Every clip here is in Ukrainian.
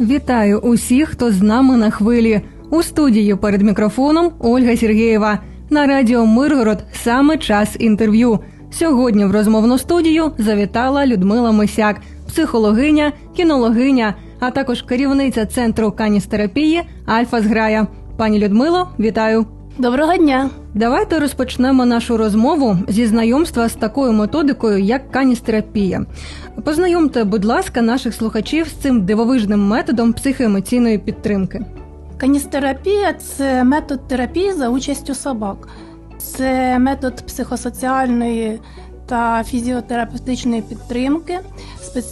Вітаю усіх, хто з нами на хвилі. У студії перед мікрофоном Ольга Сергієва. На радіо Миргород саме час інтерв'ю. Сьогодні в розмовну студію завітала Людмила Мисяк, психологиня, кінологиня, а також керівниця центру каністерапії Альфа Зграя. Пані Людмило, вітаю! Доброго дня. Давайте розпочнемо нашу розмову зі знайомства з такою методикою, як каністерапія. Познайомте, будь ласка, наших слухачів з цим дивовижним методом психоемоційної підтримки. Каністерапія це метод терапії за участю собак. Це метод психосоціальної та фізіотерапевтичної підтримки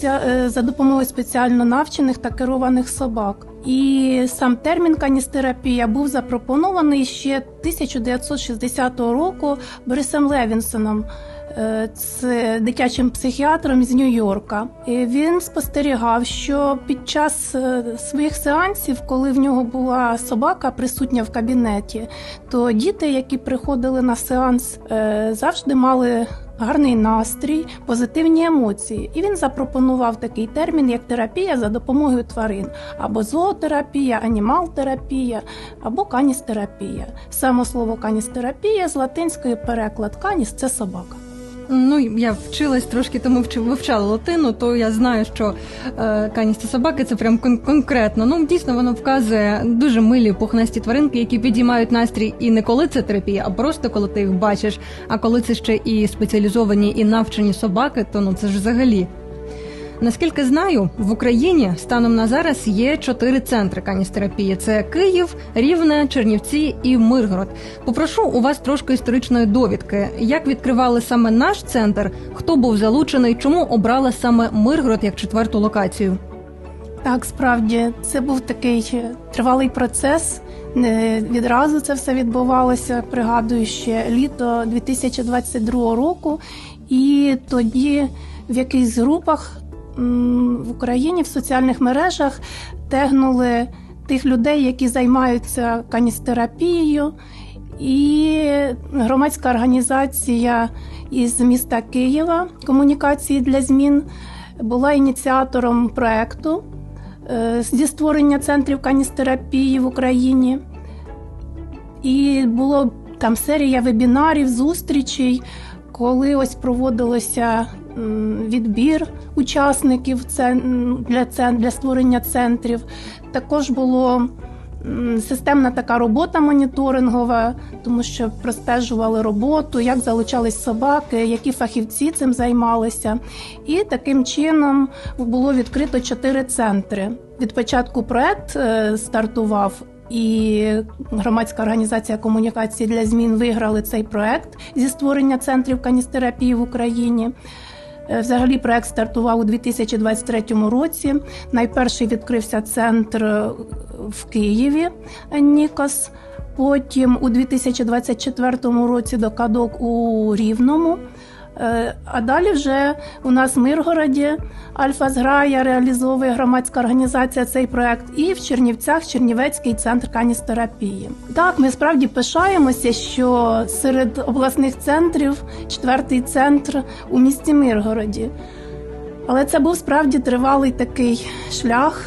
е, за допомогою спеціально навчених та керованих собак. І сам термін каністерапія був запропонований ще 1960 року Борисом Левінсоном. Е, Це дитячим психіатром з Нью-Йорка. Він спостерігав, що під час е, своїх сеансів, коли в нього була собака присутня в кабінеті, то діти, які приходили на сеанс, е, завжди мали гарний настрій, позитивні емоції. І він запропонував такий термін, як терапія за допомогою тварин, або зоотерапія, анімалтерапія, або каністерапія. Саме слово каністерапія з латинської переклад каніс це собака. Ну я вчилась трошки, тому вивчала латину, то я знаю, що е, каністі собаки це прям кон- конкретно. Ну дійсно воно вказує дуже милі пухнасті тваринки, які підіймають настрій і не коли це терапія, а просто коли ти їх бачиш. А коли це ще і спеціалізовані і навчені собаки, то ну це ж взагалі. Наскільки знаю, в Україні станом на зараз є чотири центри каністерапії: це Київ, Рівне, Чернівці і Миргород. Попрошу у вас трошки історичної довідки. Як відкривали саме наш центр? Хто був залучений? Чому обрали саме Миргород як четверту локацію? Так, справді це був такий е, тривалий процес. Не відразу це все відбувалося. Пригадую ще літо 2022 року, і тоді в якихось групах в Україні в соціальних мережах тегнули тих людей, які займаються каністерапією. І громадська організація із міста Києва комунікації для змін була ініціатором проекту е, зі створення центрів каністерапії в Україні. І було там серія вебінарів, зустрічей, коли ось проводилося відбір учасників для, для створення центрів. Також було системна така робота моніторингова, тому що простежували роботу, як залучались собаки, які фахівці цим займалися. І таким чином було відкрито чотири центри. Від початку проект е, стартував. І громадська організація комунікації для змін виграли цей проект зі створення центрів каністерапії в Україні. Е, Взагалі проект стартував у 2023 році. Найперший відкрився центр е, в Києві Нікос. Потім у 2024 році докадок у Рівному. Е, А далі вже у нас в Миргороді Альфа Зграя реалізовує громадська організація цей проект, і в Чернівцях Чернівецький центр каністерапії. Так, ми справді пишаємося, що серед обласних центрів четвертий центр у місті Миргороді. Але це був справді тривалий такий шлях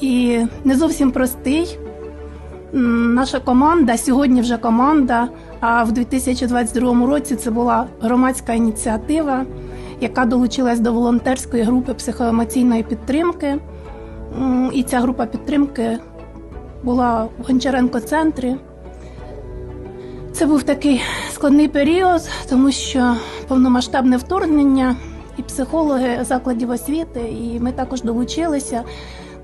і не зовсім простий. Наша команда сьогодні вже команда. А в 2022 році це була громадська ініціатива, яка долучилась до волонтерської групи психоемоційної підтримки. І ця група підтримки була в Гончаренко-центрі. Це був такий складний період, тому що повномасштабне вторгнення і психологи закладів освіти, і ми також долучилися,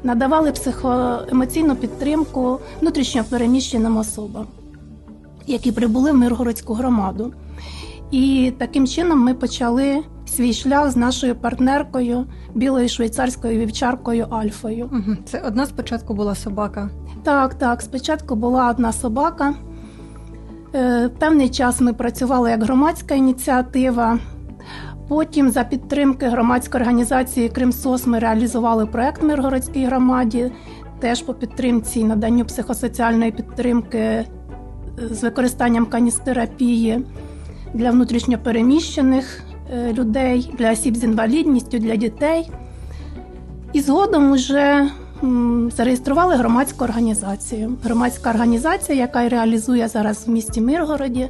надавали психоемоційну підтримку внутрішньо переміщеним особам, які прибули в Миргородську громаду. І таким чином ми почали свій шлях з нашою партнеркою, білою швейцарською вівчаркою Альфою. Це одна спочатку була собака. Так, так. Спочатку була одна собака. Е, Певний час ми працювали як громадська ініціатива. Потім, за підтримки громадської організації Кримсос, ми реалізували проект Миргородській громаді, теж по підтримці і наданню психосоціальної підтримки з використанням каністерапії для внутрішньопереміщених е, людей, для осіб з інвалідністю, для дітей. І згодом вже зареєстрували громадську організацію. Громадська організація, яка реалізує зараз в місті Миргороді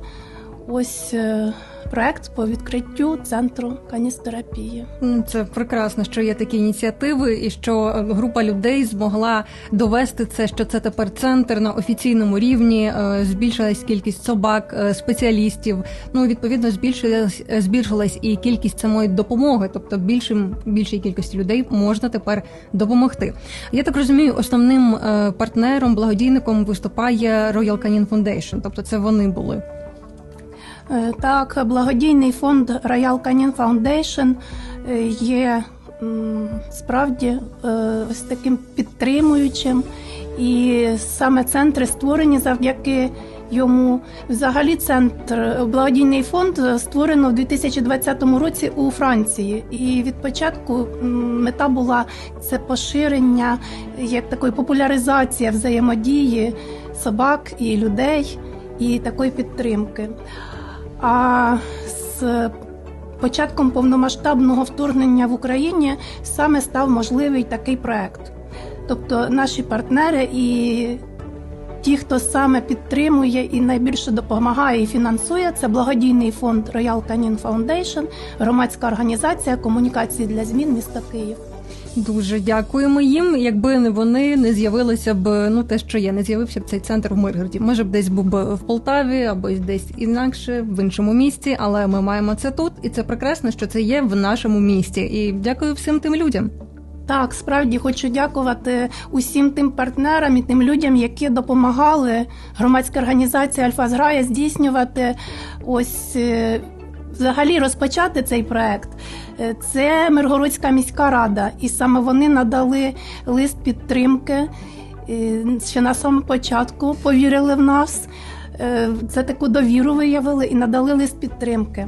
ось е, проект по відкриттю центру каністерапії. Це прекрасно, що є такі ініціативи, і що е, група людей змогла довести це, що це тепер центр на офіційному рівні. е, Збільшилась кількість собак, е, спеціалістів. Ну відповідно, збільшилась збільшилась і кількість самої допомоги, тобто більшим більшій кількості людей можна тепер допомогти. Я так розумію, основним партнером, благодійником виступає Royal Canin Foundation, тобто це вони були. Е, Так, благодійний фонд Royal Canin Foundation е, є справді е, ось таким підтримуючим, і саме центри створені завдяки йому. Взагалі, центр благодійний фонд створено в 2020 році у Франції. І від початку мета була це поширення, як такої популяризація взаємодії собак і людей, і такої підтримки. А з початком повномасштабного вторгнення в Україні саме став можливий такий проект. Тобто наші партнери і ті, хто саме підтримує і найбільше допомагає і фінансує, це благодійний фонд Royal Canin Foundation, громадська організація комунікації для змін міста Київ. Дуже дякуємо їм. Якби не вони не з'явилося б ну те, що є, не з'явився б цей центр в Миргороді. Може б десь був би в Полтаві або десь інакше, в іншому місті. Але ми маємо це тут, і це прекрасно, що це є в нашому місті. І дякую всім тим людям. Так, справді хочу дякувати усім тим партнерам і тим людям, які допомагали громадській організації Альфа Зграя здійснювати ось. Взагалі розпочати цей проект Е, це Миргородська міська рада, і саме вони надали лист підтримки. е, Ще на самому початку повірили в нас. Е, Це таку довіру виявили і надали лист підтримки.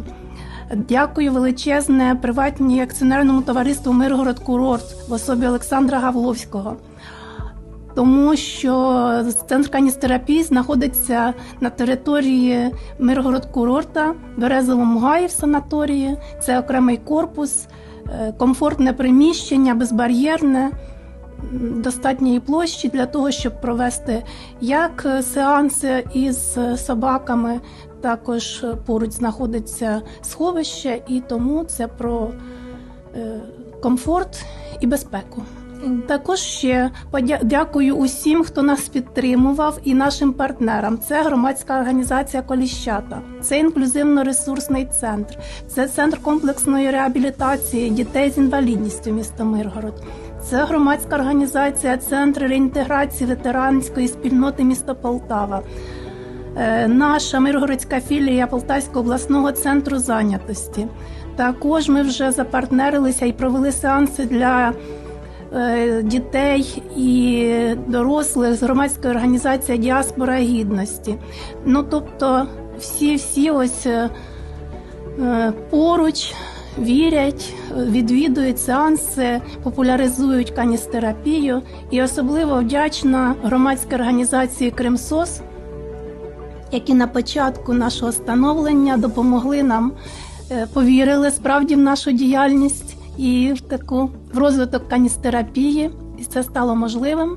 Дякую величезне приватній акціонерному товариству Миргород Курорт в особі Олександра Гавловського. Тому що центр каністерапії знаходиться на території Миргород Курорта, Березовому гаї в санаторії. Це окремий корпус, е, комфортне приміщення, безбар'єрне, достатньої площі для того, щоб провести як сеанси із собаками, також поруч знаходиться сховище, і тому це про е, комфорт і безпеку. Також ще дякую усім, хто нас підтримував, і нашим партнерам. Це громадська організація Коліщата, це інклюзивно-ресурсний центр, це центр комплексної реабілітації дітей з інвалідністю міста Миргород. Це громадська організація Центр реінтеграції ветеранської спільноти міста Полтава. Е, Наша Миргородська філія Полтавського обласного центру зайнятості. Також ми вже запартнерилися і провели сеанси для дітей і дорослих з громадської організації Діаспора гідності. Ну тобто, всі всі ось е, е, поруч вірять, е, відвідують сеанси, популяризують каністерапію. І особливо вдячна громадській організації Кримсос, які на початку нашого становлення допомогли нам, е, повірили справді в нашу діяльність і в таку в розвиток каністерапії, і це стало можливим.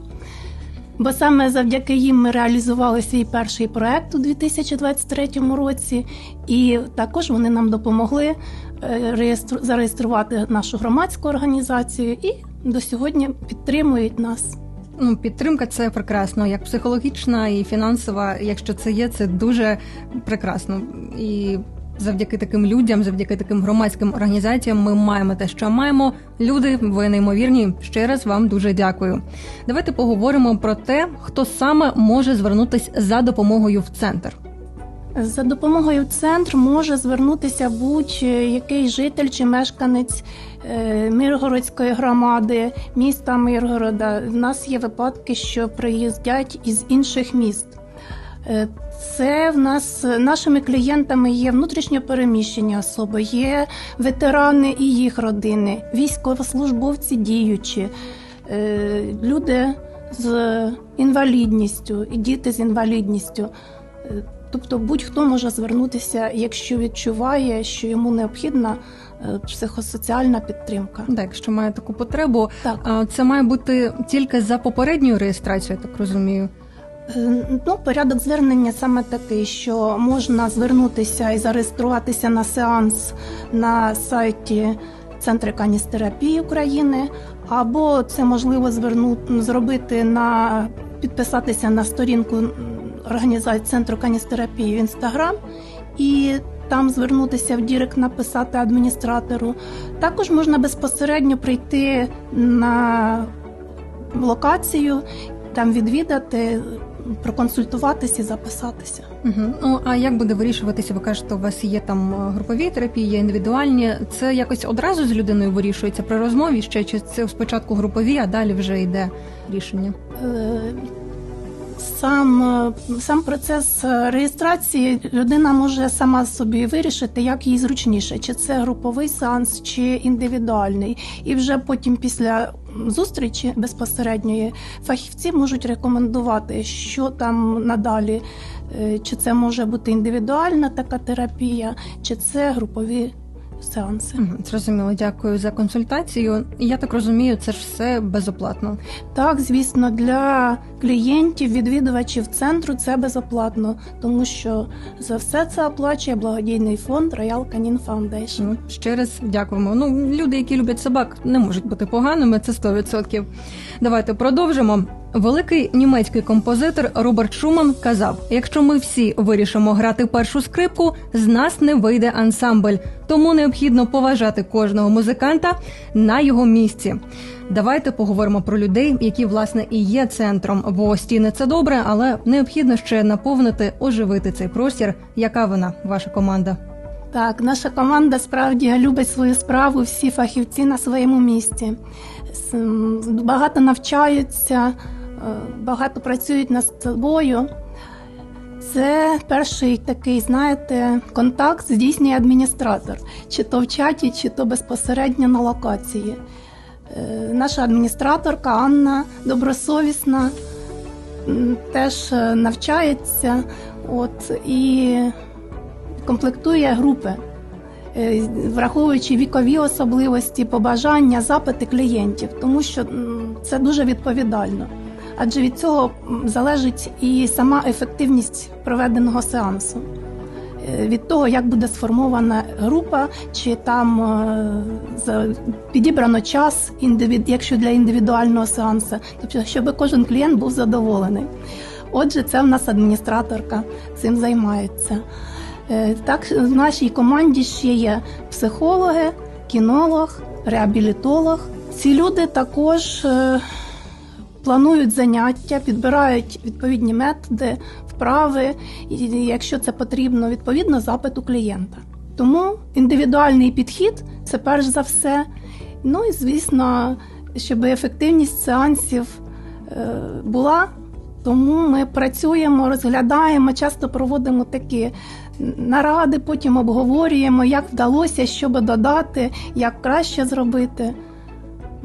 Бо саме завдяки їм ми реалізували свій перший проект у 2023 році, і також вони нам допомогли е, зареєструвати нашу громадську організацію і до сьогодні підтримують нас. Ну, підтримка це прекрасно, як психологічна і фінансова. Якщо це є, це дуже прекрасно. І завдяки таким людям, завдяки таким громадським організаціям, ми маємо те, що маємо. Люди, ви неймовірні. Ще раз вам дуже дякую. Давайте поговоримо про те, хто саме може звернутися за допомогою в центр. За допомогою в центр може звернутися будь-який житель чи мешканець е, Миргородської громади, міста Миргорода. В нас є випадки, що приїздять із інших міст. Е, Це в нас нашими клієнтами є внутрішньопереміщені особи, є ветерани і їх родини, військовослужбовці діючі, е, люди з інвалідністю і діти з інвалідністю. Е, Тобто будь-хто може звернутися, якщо відчуває, що йому необхідна е, психосоціальна підтримка. Так, якщо має таку потребу, Так. це має бути тільки за попередньою реєстрацією, я так розумію. Е, Ну, порядок звернення саме такий, що можна звернутися і зареєструватися на сеанс на сайті Центру каністерапії України, або це можливо зверну, зробити на підписатися на сторінку організації Центру каністерапії в Інстаграм і там звернутися в Дірект, написати адміністратору. Також можна безпосередньо прийти на локацію, там відвідати, проконсультуватися і записатися. Угу. Ну а як буде вирішуватися? Ви кажете, у вас є там е, групові терапії, є індивідуальні. Це якось одразу з людиною вирішується при розмові ще чи це спочатку групові, а далі вже йде рішення? Е, Сам, е, сам процес е, реєстрації людина може сама собі вирішити, як їй зручніше, чи це груповий сеанс, чи індивідуальний. І вже потім, після зустрічі безпосередньої, фахівці можуть рекомендувати, що там надалі, Е, чи це може бути індивідуальна така терапія, чи це групові сеанси. Зрозуміло, дякую за консультацію. Я так розумію, це ж все безоплатно. Так, звісно, для клієнтів, відвідувачів центру це безоплатно, тому що за все це оплачує благодійний фонд Royal Canin Foundation. Ну, ще раз дякуємо. Ну, люди, які люблять собак, не можуть бути поганими, це 100%. Давайте продовжимо. Великий німецький композитор Роберт Шуман казав: якщо ми всі вирішимо грати першу скрипку, з нас не вийде ансамбль. Тому необхідно поважати кожного музиканта на його місці. Давайте поговоримо про людей, які власне і є центром. Бо стіни це добре, але необхідно ще наповнити, оживити цей простір. Яка вона, ваша команда? Так, наша команда справді любить свою справу, всі фахівці на своєму місці. Багато навчаються, багато працюють над собою. Це перший такий, знаєте, контакт здійснює адміністратор, чи то в чаті, чи то безпосередньо на локації. Е, Наша адміністраторка Анна добросовісна, теж е, навчається от, і комплектує групи, е, враховуючи вікові особливості, побажання, запити клієнтів, тому що це дуже відповідально. Адже від цього залежить і сама ефективність проведеного сеансу. Е, Від того, як буде сформована група, чи там е, підібрано час, якщо для індивідуального сеансу, тобто, щоб кожен клієнт був задоволений. Отже, це в нас адміністраторка цим займається. Е, Так, в нашій команді ще є психологи, кінолог, реабілітолог. Ці люди також планують заняття, підбирають відповідні методи, вправи, і якщо це потрібно, відповідно запиту клієнта. Тому індивідуальний підхід це перш за все. Ну і звісно, щоб ефективність сеансів е, була. Тому ми працюємо, розглядаємо, часто проводимо такі наради, потім обговорюємо, як вдалося, що би додати, як краще зробити.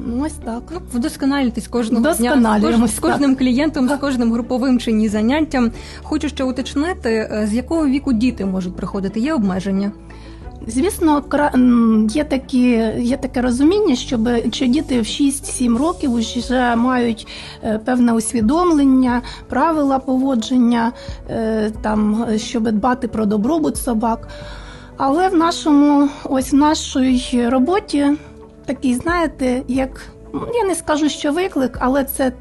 Ну, ось так. Ну, вдосконалюйтесь кожного дня з, кожним клієнтом, з кожним груповим чи ні заняттям. Хочу ще уточнити, е, з якого віку діти можуть приходити. Є обмеження? Звісно, є такі, є таке розуміння, щоб що діти в 6-7 років вже мають е, певне усвідомлення, правила поводження, е, там, щоб дбати про добробут собак. Але в нашому, ось в нашій роботі такий, знаєте, як ну, я не скажу, що виклик, але це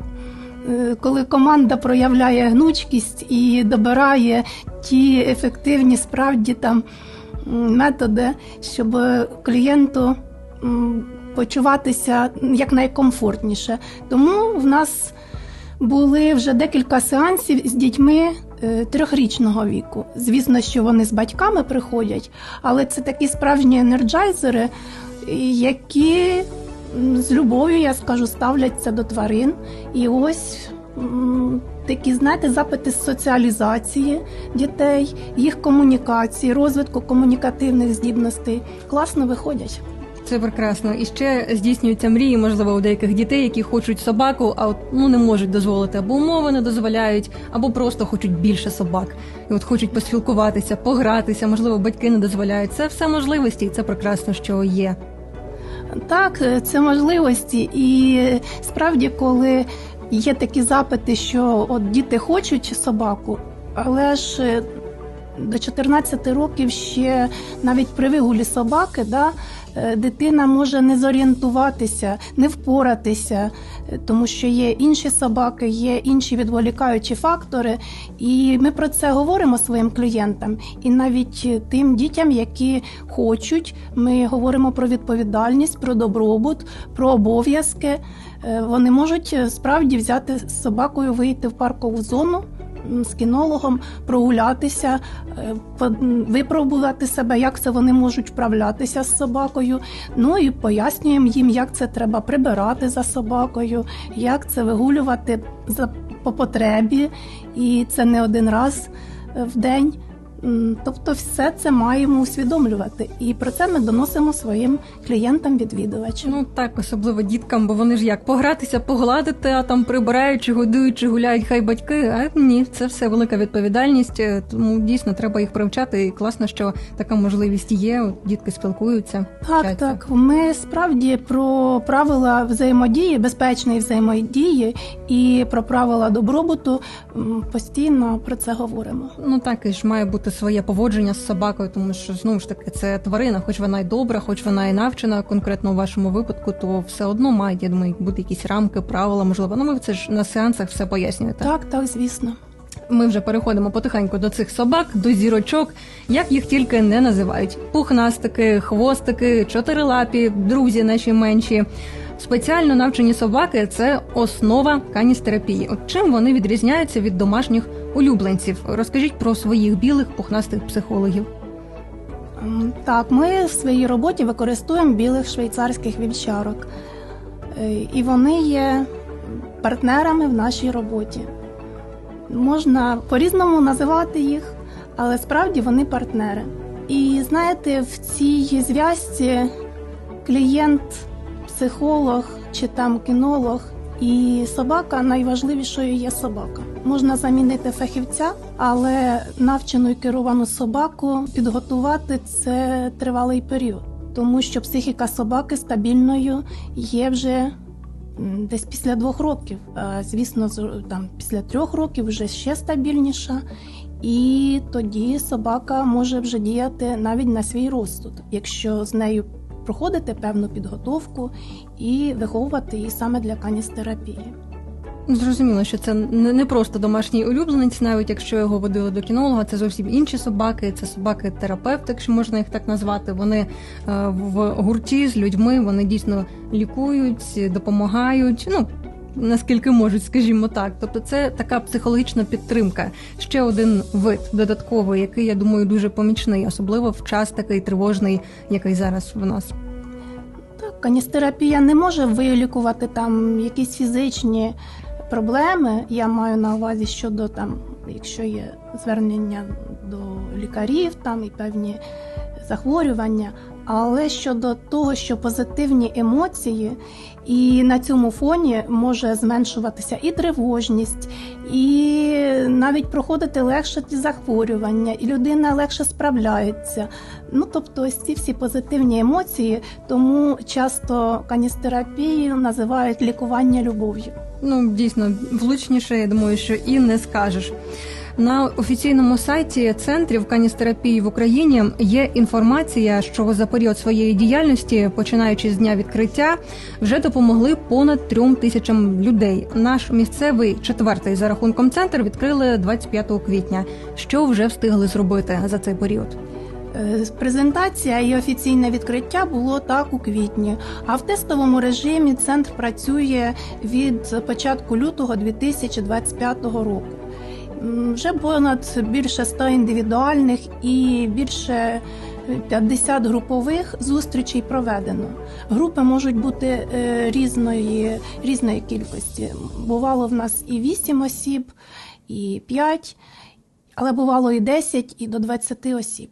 е, коли команда проявляє гнучкість і добирає ті ефективні справді там методи, щоб клієнту почуватися якнайкомфортніше. Тому в нас були вже декілька сеансів з дітьми е, трьохрічного віку. Звісно, що вони з батьками приходять, але це такі справжні енерджайзери, які з любов'ю, я скажу, ставляться до тварин. І ось такі, знаєте, запити з соціалізації дітей, їх комунікації, розвитку комунікативних здібностей класно виходять. Це прекрасно. І ще здійснюються мрії, можливо, у деяких дітей, які хочуть собаку, а от ну не можуть дозволити, або умови не дозволяють, або просто хочуть більше собак. І от хочуть поспілкуватися, погратися, можливо, батьки не дозволяють. Це все можливості, і це прекрасно, що є. Так, е, це можливості, і справді, коли є такі запити, що от діти хочуть собаку, але ж е, до 14 років ще навіть при вигулі собаки, да, дитина може не зорієнтуватися, не впоратися, е, тому що є інші собаки, є інші відволікаючі фактори. І ми про це говоримо своїм клієнтам. І навіть е, тим дітям, які хочуть, ми говоримо про відповідальність, про добробут, про обов'язки. Е, Вони можуть е, справді взяти з собакою, вийти в паркову зону з кінологом, прогулятися, е, випробувати себе, як це вони можуть вправлятися з собакою. Ну і пояснюємо їм, як це треба прибирати за собакою, як це вигулювати по потребі, і це не один раз е, в день. Тобто, все це маємо усвідомлювати, і про це ми доносимо своїм клієнтам-відвідувачам. Ну так, особливо діткам, бо вони ж як погратися, погладити, а там прибираючи, годуючи, гуляють, хай батьки. А ні, це все велика відповідальність. е, Тому дійсно треба їх привчати. І класно, що така можливість є. Дітки спілкуються. Так, вчаться. так. Ми справді про правила взаємодії, безпечної взаємодії і про правила добробуту постійно про це говоримо. Ну так і ж має бути своє поводження з собакою, тому що знову ж таки це тварина, хоч вона й добра, хоч вона і навчена, конкретно у вашому випадку, то все одно мають, я думаю, бути якісь рамки, правила, можливо. Ну ви це ж на сеансах все пояснюєте. Так, так, звісно. Ми вже переходимо потихеньку до цих собак, до зірочок, як їх тільки не називають: пухнастики, хвостики, чотирилапі, друзі наші менші. Спеціально навчені собаки це основа каністерапії. От чим вони відрізняються від домашніх улюбленців? Розкажіть про своїх білих пухнастих психологів. Так, ми в своїй роботі використовуємо білих швейцарських вівчарок, Е, і вони є партнерами в нашій роботі. Можна по-різному називати їх, але справді вони партнери. І знаєте, в цій зв'язці клієнт, психолог чи там кінолог і собака найважливішою є собака. Можна замінити фахівця, але навчену і керовану собаку підготувати це тривалий період, тому що психіка собаки стабільною є вже десь після двох років. Звісно, там після трьох років вже ще стабільніша. І тоді собака може вже діяти навіть на свій розсуд, якщо з нею проходити певну підготовку і виховувати її саме для каністерапії. Зрозуміло, що це не просто домашній улюбленець, навіть якщо його водили до кінолога, це зовсім інші собаки. Це собаки-терапевти, якщо можна їх так назвати. Вони е, в гурті з людьми, вони дійсно лікують, допомагають. Ну наскільки можуть, скажімо так. Тобто, це така психологічна підтримка. Ще один вид додатковий, який я думаю дуже помічний, особливо в час такий тривожний, який зараз в нас. Так, каністерапія не може вилікувати там якісь фізичні проблеми. Я маю на увазі щодо там, якщо є звернення до лікарів, там і певні захворювання. Але щодо того, що позитивні емоції, і на цьому фоні може зменшуватися і тривожність, і навіть проходити легше ті захворювання, і людина легше справляється. Ну тобто, ось ці всі позитивні емоції, тому часто каністерапію називають лікування любов'ю. Ну, дійсно, влучніше, я думаю, що і не скажеш. На офіційному сайті центрів каністерапії в Україні є інформація, що за період своєї діяльності, починаючи з дня відкриття, вже допомогли понад трьом тисячам людей. Наш місцевий четвертий за рахунком центр відкрили 25 квітня. Що вже встигли зробити за цей період? Е, Презентація і офіційне відкриття було так у квітні. А в тестовому режимі центр працює від початку лютого 2025 року. Вже понад більше 100 індивідуальних і більше 50 групових зустрічей проведено. Групи можуть бути е, різної, різної кількості. Бувало в нас і 8 осіб, і 5, але бувало і 10, і до 20 осіб.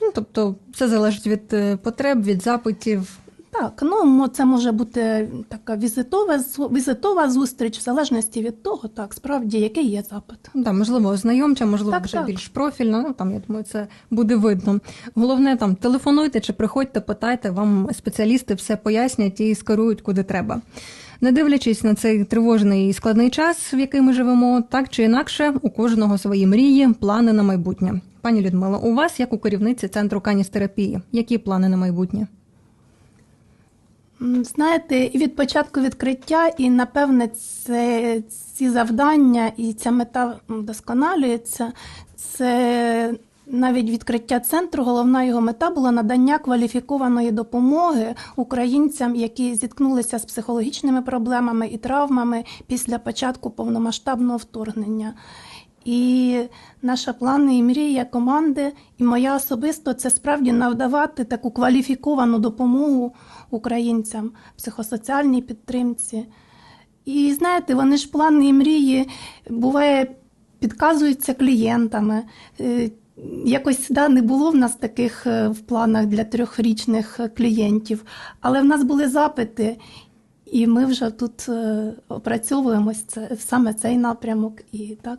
Ну тобто, все залежить від е, потреб, від запитів. Так, ну це може бути така візитова, візитова зустріч, в залежності від того, так, справді, який є запит. Ну, Там, можливо, ознайомча, можливо, Так, вже так. більш профільно. Ну там я думаю, це буде видно. Головне там телефонуйте чи приходьте, питайте, вам спеціалісти все пояснять і скерують куди треба. Не дивлячись на цей тривожний і складний час, в який ми живемо, так чи інакше, у кожного свої мрії, плани на майбутнє. Пані Людмила, у вас, як у керівниці центру каністерапії, які плани на майбутнє? Знаєте, і від початку відкриття, і напевне, це ці завдання і ця мета вдосконалюється. Це навіть відкриття центру. Головна його мета була надання кваліфікованої допомоги українцям, які зіткнулися з психологічними проблемами і травмами після початку повномасштабного вторгнення. І наша плани і мрія команди, і моя особисто це справді надавати таку кваліфіковану допомогу українцям, психосоціальній підтримці. І знаєте, вони ж плани і мрії буває підказуються клієнтами. Е, Якось да, не було в нас таких е, в планах для трьохрічних клієнтів, але в нас були запити, і ми вже тут е, опрацьовуємось це саме цей напрямок і так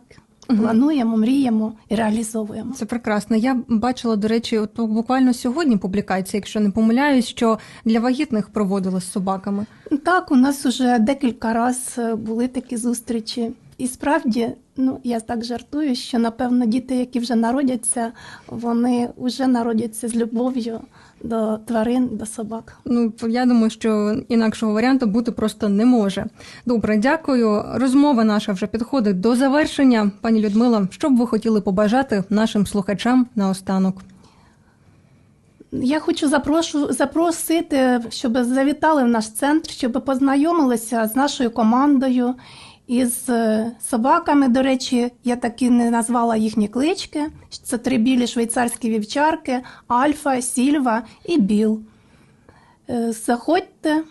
плануємо, мріємо і реалізовуємо. Це прекрасно. Я бачила, до речі, от буквально сьогодні публікація, якщо не помиляюсь, що для вагітних проводили з собаками. Так, у нас вже декілька разів були такі зустрічі. І справді, ну я так жартую, що напевно діти, які вже народяться, вони вже народяться з любов'ю до тварин, до собак. Ну, я думаю, що інакшого варіанту бути просто не може. Добре, дякую. Розмова наша вже підходить до завершення. Пані Людмила, що б ви хотіли побажати нашим слухачам наостанок? Я хочу запрошу, запросити, щоб завітали в наш центр, щоб познайомилися з нашою командою із е, собаками. До речі, я так і не назвала їхні клички. Це три білі швейцарські вівчарки, Альфа, Сільва і Біл. Е, Заходьте,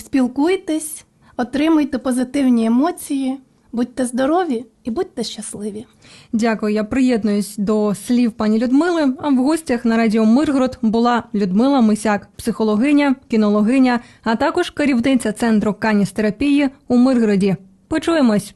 спілкуйтесь, отримуйте позитивні емоції, будьте здорові і будьте щасливі. Дякую. Я приєднуюсь до слів пані Людмили. А в гостях на радіо Миргород була Людмила Мисяк, психологиня, кінологиня, а також керівниця центру каністерапії у Миргороді. Почуємось.